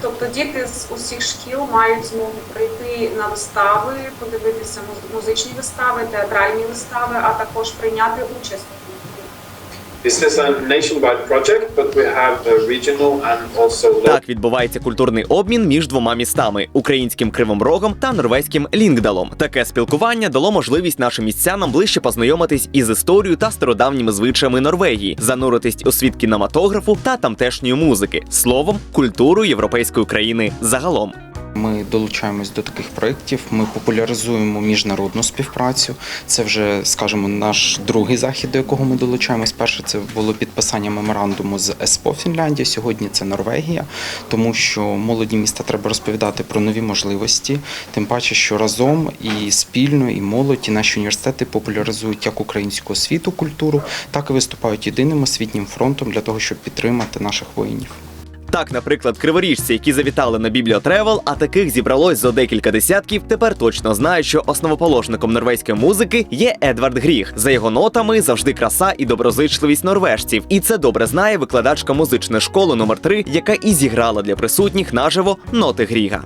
Тобто діти з усіх шкіл мають змогу прийти на вистави, подивитися муз- музичні вистави, театральні вистави, а також прийняти участь. This is a nationwide. Так відбувається культурний обмін між двома містами українським Кривим Рогом та норвезьким Лінгдалом. Таке спілкування дало можливість нашим містянам ближче познайомитись із історією та стародавніми звичаями Норвегії, зануритись у світ кінематографу та тамтешньої музики, словом, культуру європейської країни загалом. Ми долучаємось до таких проєктів. Ми популяризуємо міжнародну співпрацю. Це вже, скажімо, наш другий захід, до якого ми долучаємось. Перше це було підписання меморандуму з ЕСПО Фінляндія. Сьогодні це Норвегія, тому що молоді міста треба розповідати про нові можливості. Тим паче, що разом і спільно, і молодь, і наші університети популяризують як українську освіту, культуру, так і виступають єдиним освітнім фронтом для того, щоб підтримати наших воїнів. Так, наприклад, криворіжці, які завітали на бібліотревел, а таких зібралось за декілька десятків, тепер точно знають, що основоположником норвезької музики є Едвард Гріх. За його нотами завжди краса і доброзичливість норвежців. І це добре знає викладачка музичної школи номер 3 яка і зіграла для присутніх наживо ноти Гріга.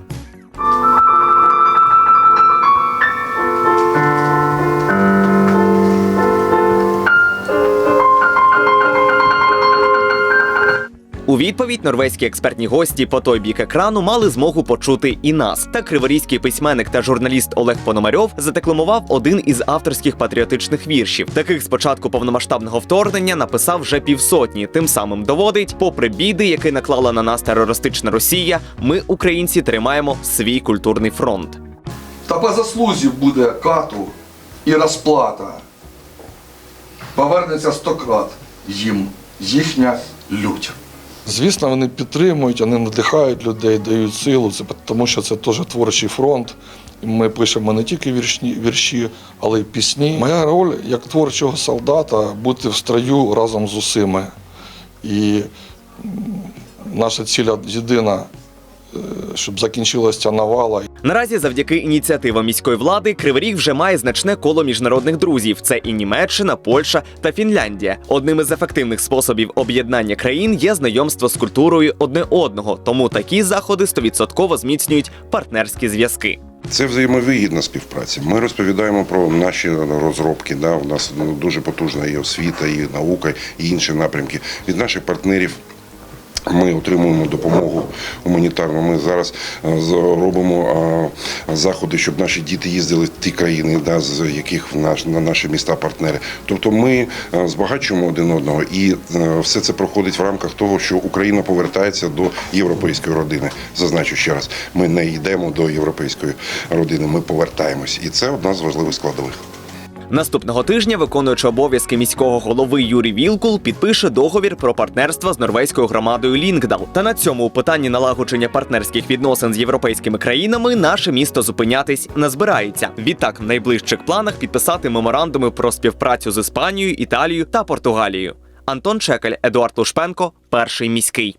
У відповідь норвезькі експертні гості по той бік екрану мали змогу почути і нас. Та криворізький письменник та журналіст Олег Пономарьов задекламував один із авторських патріотичних віршів. Таких з початку повномасштабного вторгнення написав вже півсотні. Тим самим доводить, попри біди, які наклала на нас терористична Росія, ми, українці, тримаємо свій культурний фронт. Та по заслузі буде кату і розплата. Повернеться стократ їм їхня лють. Звісно, вони підтримують, вони надихають людей, дають силу. Це тому, що це теж творчий фронт. Ми пишемо не тільки вірші, вірші, але й пісні. Моя роль як творчого солдата бути в строю разом з усіми. І наша ціля єдина, е, щоб закінчилася навала. Наразі, завдяки ініціативам міської влади, Кривий Ріг вже має значне коло міжнародних друзів. Це і Німеччина, Польща та Фінляндія. Одним із ефективних способів об'єднання країн є знайомство з культурою одне одного. Тому такі заходи стовідсотково зміцнюють партнерські зв'язки. Це взаємовигідна співпраця. Ми розповідаємо про наші розробки. Да, у нас ну, дуже потужна і освіта, і наука, і інші напрямки. Від наших партнерів ми отримуємо допомогу гуманітарну. Ми зараз е, робимо е, заходи, щоб наші діти їздили в ті країни, да, з яких в наш, на наші міста партнери. Тобто ми е, збагачуємо один одного, і все це проходить в рамках того, що Україна повертається до європейської родини. Зазначу ще раз, ми не йдемо до європейської родини, ми повертаємось, і це одна з важливих складових. Наступного тижня виконуючи обов'язки міського голови Юрій Вілкул підпише договір про партнерство з норвезькою громадою Лінгдал. Та на цьому у питанні налагодження партнерських відносин з європейськими країнами наше місто зупинятись не збирається. Відтак, в найближчих планах підписати меморандуми про співпрацю з Іспанією, Італією та Португалією. Антон Чекаль, Едуард Лушпенко, перший міський.